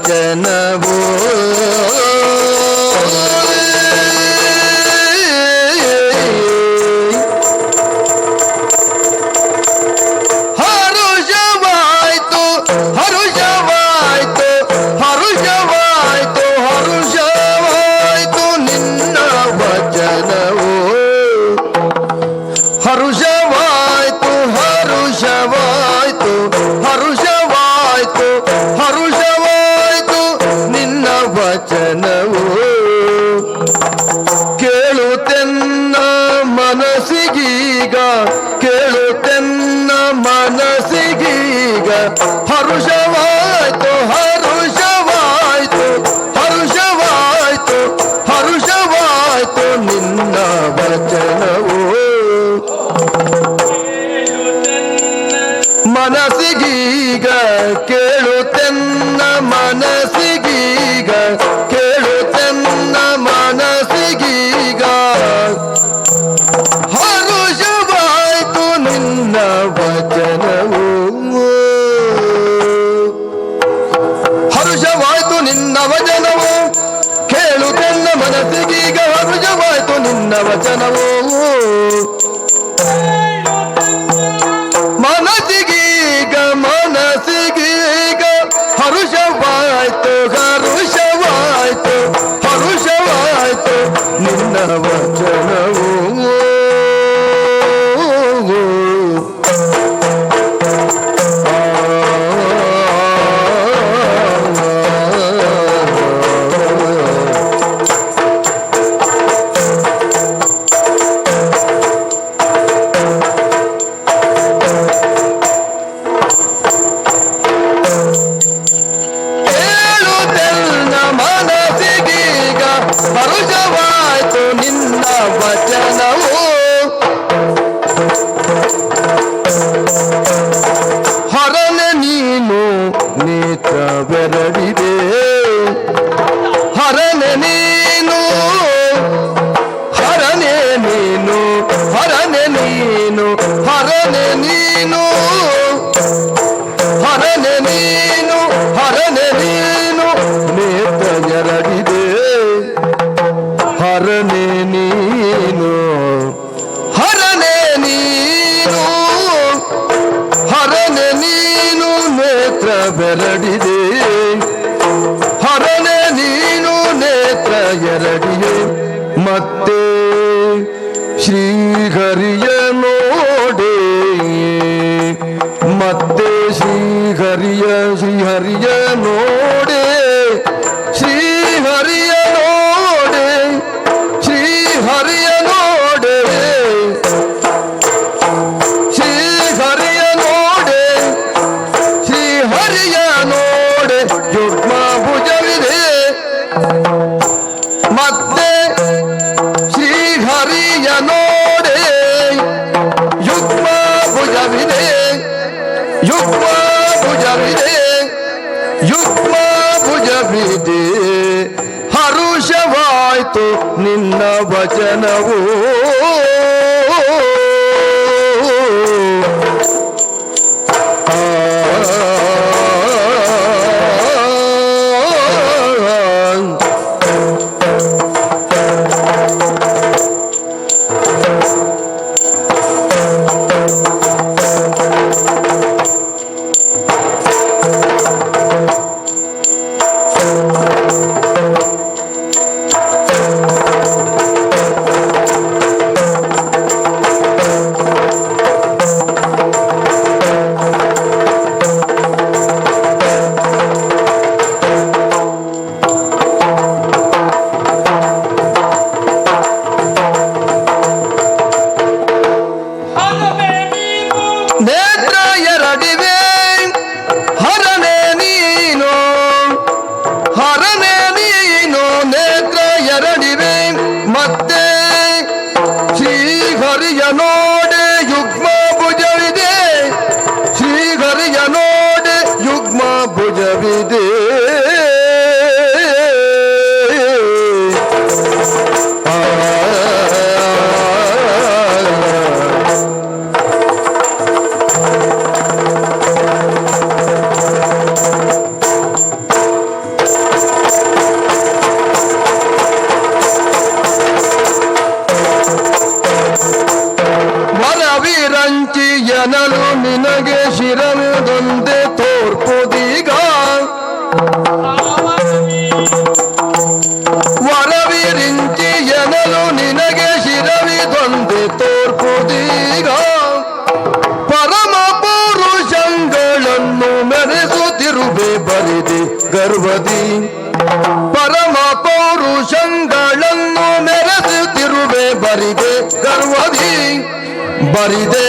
ವಚನವೋ ಮನಸ್ಸಿಗೀಗ ಕೇಳುತ್ತೆನ್ನ ಮನಸ್ಸಿಗೀಗ ತನ್ನ ಮನಸ್ಸಿಗೀಗ. ಹರುಷವಾಯ್ತು ನಿನ್ನ ವಚನವು. ಹರುಷವಾಯ್ತು ನಿನ್ನ ವಚನವು. ಕೇಳು ತನ್ನ ಮನಸ್ಸಿಗೀಗ ಹರುಷವಾಯ್ತು ನಿನ್ನ ವಚನವು. ಮರುಜವಾಯ್ತು ನಿನ್ನ ಬ श्रीहरि ಮನವೂ ವರವಿರಂಚಿ ಎನಲು ನಿನಗೆ ಶಿರವಿದೊಂದೆ ತೋರ್ಪುದೀಗ ವರವಿರಿಂಚಿ ಎನಲು ನಿನಗೆ ಶಿರವಿದೊಂದೆ ತೋರ್ಪುದೀಗ ಪರಮ ಪುರುಷಂಗಳನ್ನು ಮೆರೆಸುತ್ತಿರುವೆ ಬರಿದೆ ಗರ್ವದಿ ಪರಮ ಪೌರುಷಂಗಳನ್ನು ಮೆರೆಸುತ್ತಿರುವೆ ಬರಿದೆ ಗರ್ವದಿ ಬರಿದೆ ಗರ್ವದಿ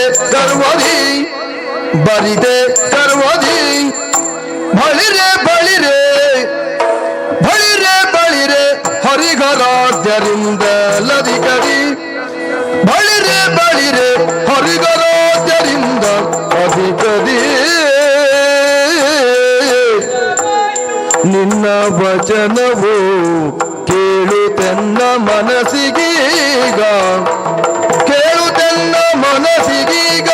ಬರಿದೆ ಗರ್ವದಿ ಬಳಿರೆ ಬಳಿರೆ ಬಳಿರೆ ಬಳಿರೆ ಹರಿಗರಾಧ್ಯರಿಂದ ಲದಿಗಡಿ ಬಳಿರೆ ಬಳಿರೆ ಹರಿಗರಾಧ್ಯರಿಂದ ಅಧಿಕದಿ ನಿನ್ನ ವಚನವು ಕೇಳುತ್ತೆನ್ನ ಮನಸ್ಸಿಗೀಗ. ಕೇಳುತ್ತೆನ್ನ ಮನಸ್ಸಿಗೀಗ.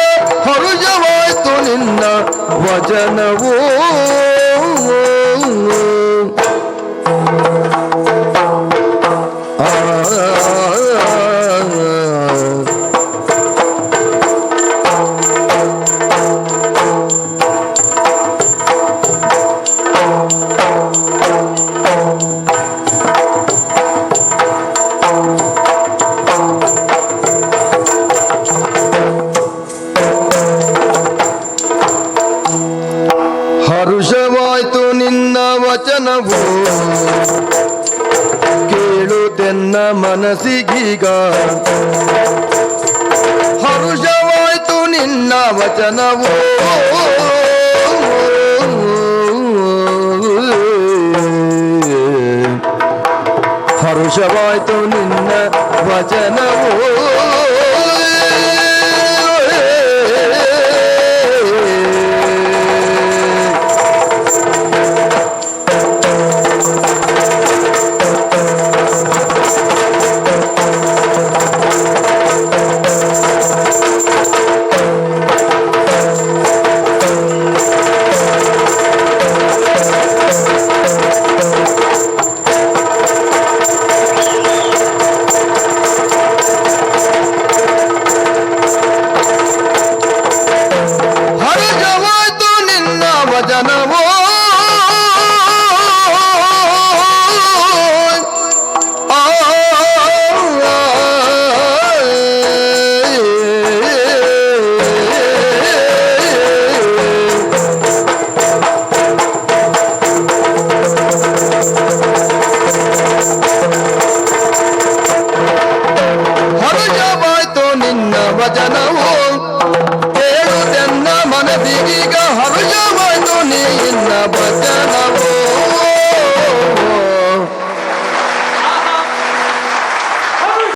ವಚನವು ಕೇಳುತ್ತೆನ್ನ ಮನಸ್ಸಿಗೀಗ. ಹರುಷವಾಯ್ತು ನಿನ್ನ ವಚನವು. ಹರುಷವಾಯ್ತು ನಿನ್ನ ವಚನವು. ಭಜನವು? ಕೇಳು ಮನಸ್ಸಿಗೀಗ ಹರುಷವಾಯ್ತು ನೀ ಇನ್ನ ಭಜನವು?